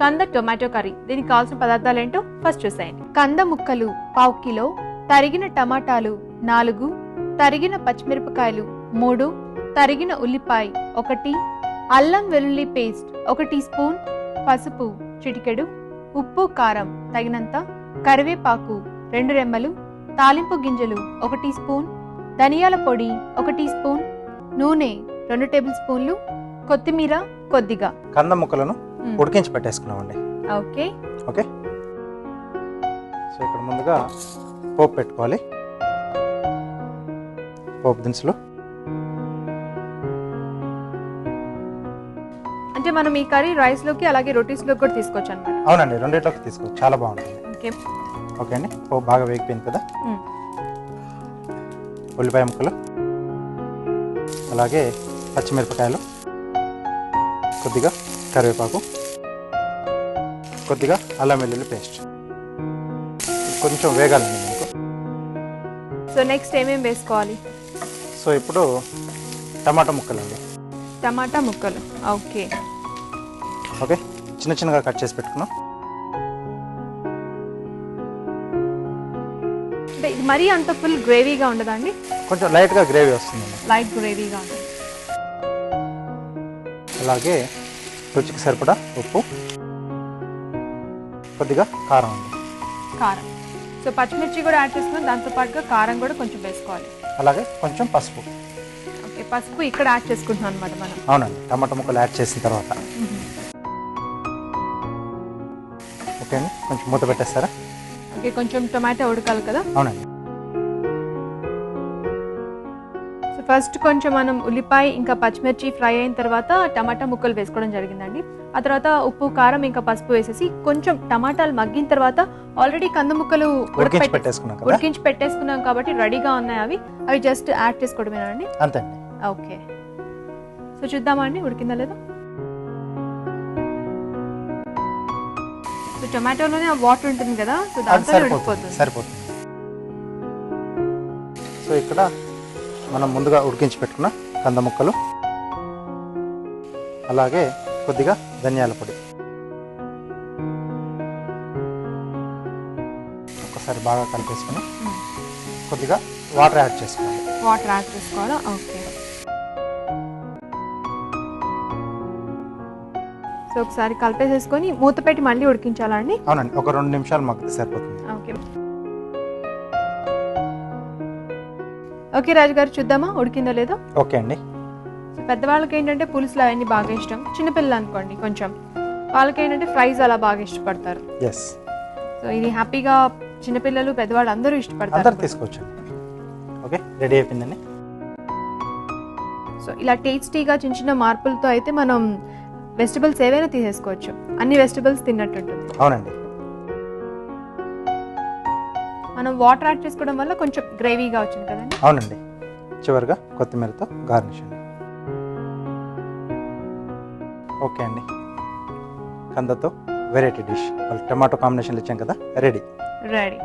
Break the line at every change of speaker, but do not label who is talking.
కంద tomato curry. దీనికి కావాల్సిన పదార్థాలు ఏంటో ఫస్ట్ చూసేయండి. కంద ముక్కలు పావు కిలో తరిగిన టమాటాలు నాలుగు తరిగిన పచ్చిమిరపకాయలు మూడు తరిగిన ఉల్లిపాయ ఒకటి అల్లం వెల్లుల్లి పేస్ట్ ఒక టీ స్పూన్ పసుపు చిటికెడు ఉప్పు కారం తగినంత కరివేపాకు రెండు రెమ్మలు తాలింపు గింజలు ఒక టీ స్పూన్ ధనియాల పొడి ఒక టీ స్పూన్ నూనె రెండు టేబుల్ స్పూన్లు కొత్తిమీర కొద్దిగా.
కంద ముక్కలను ఉడికించి పెట్టేసుకున్నామండి
ఓకే
ఓకే సో ఇక్కడ ముందుగా పోపు పెట్టుకోవాలి. పోపు దినుసులు.
అంటే మనం ఈ కర్రీ రైస్లోకి అలాగే రోటీస్లోకి కూడా తీసుకోవచ్చు అనమాట
అవునండి రెండిట్లోకి తీసుకో చాలా బాగుంటుంది.
ఓకే
ఓకే అండి. పోపు బాగా వేగిపోయింది కదా?
మ్మ్.
ఉల్లిపాయ ముక్కలు. అలాగే పచ్చిమిరపకాయలు. కొద్దిగా కరివేపాకు కొద్దిగా అల్లం వెల్లుల్లి పేస్ట్. కొంచెం వేగాలండి మనకు
సో నెక్స్ట్ ఏమేమి వేసుకోవాలి?
సో ఇప్పుడు టమాటా ముక్కలు అండి
టమాటా ముక్కలు. ఓకే.
ఓకే? చిన్న చిన్నగా కట్ చేసి పెట్టుకున్నాం.
అంటే ఇది మరీ అంత ఫుల్ గ్రేవీగా ఉండదండి
కొంచెం లైట్గా గ్రేవీ వస్తుందండి.
లైట్ గ్రేవీగా ఉంటుంది.
అలాగే రుచికి సరిపడా ఉప్పు కొద్దిగా కారం
కారం. సో పచ్చిమిర్చి కూడా యాడ్ చేసుకుని దాంతో పాటుగా కారం కూడా కొంచెం వేసుకోవాలి.
అలాగే కొంచెం పసుపు.
ఓకే పసుపు ఇక్కడ యాడ్ చేసుకుంటున్నాం అనమాట మనం.
అవునండి టమాటా ముక్కలు యాడ్ చేసిన తర్వాత. ఓకే అండి కొంచెం మూత పెట్టేస్తారా?
ఓకే కొంచెం టొమాటో ఉడకాలి కదా?
అవునండి.
ఫస్ట్ కొంచెం మనం ఉల్లిపాయ ఇంకా పచ్చిమిర్చి ఫ్రై అయిన తర్వాత టమాటా ముక్కలు వేసుకోవడం జరిగిందండి. ఆ తర్వాత ఉప్పు కారం ఇంకా పసుపు వేసేసి కొంచెం టమాటాలు మగ్గిన తర్వాత ఆల్రెడీ కంద ముక్కలు
ఉడికించి పెట్టేసుకున్నాం
కాబట్టి రెడీగా ఉన్నాయి అవి. అవి జస్ట్ యాడ్ చేసుకోవడమేనండి
అంతే అండి
ఓకే. సో చూద్దామా అండి? ఉడికిందా లేదా? సో టొమాటోలోనే వాటర్ ఉంటుంది కదా? సో దాంతో ఉడికిపోతుంది.
సరిపోతుంది. సో ఇక్కడ మనం ముందుగా ఉడికించి పెట్టుకున్న కంద ముక్కలు. అలాగే కొద్దిగా ధనియాల పొడి. ఒకసారి బాగా కలిపేసుకుని. కొద్దిగా వాటర్ యాడ్ చేసుకోవాలి.
వాటర్ యాడ్ చేసుకోవాలా? ఓకే. సో ఒకసారి కలిపేసేసుకొని మూత పెట్టి మళ్ళీ ఉడికించాలా అండి?
అవునండి. ఒక రెండు నిమిషాలు మగ్గితే సరిపోతుంది.
ఓకే. ఓకే రాజు గారు చూద్దామా? ఉడికిందో లేదో?
ఓకే అండి.
పెద్దవాళ్ళకి ఏంటంటే పులుసులు అవన్నీ బాగా ఇష్టం. చిన్నపిల్లలు అనుకోండి కొంచెం. వాళ్ళకి ఏంటంటే ఫ్రైస్ అలా బాగా ఇష్టపడతారు.
ఎస్
సో ఇది హ్యాపీగా చిన్నపిల్లలు పెద్దవాళ్ళు అందరూ
అందరు
ఇష్టపడతారు
తీసుకోవచ్చు ఓకే రెడీ అయిపోయిందండి.
సో ఇలా టేస్టీగా చిన్న చిన్న మార్పులతో అయితే మనం వెజిటబుల్స్ ఏవైనా తీసేసుకోవచ్చు. అన్ని వెజిటబుల్స్ తిన్నట్టు ఉంటుంది
అవునండి.
మనం వాటర్ యాడ్ చేసుకోవడం వల్ల కొంచెం గ్రేవీగా వచ్చింది కదండి?
అవునండి. చివరిగా కొత్తిమీరతో గార్నిష్ అండి. ఓకే అండి. కందతో వెరైటీ డిష్ వాళ్ళు టమాటో కాంబినేషన్లు ఇచ్చాం కదా రెడీ
రెడీ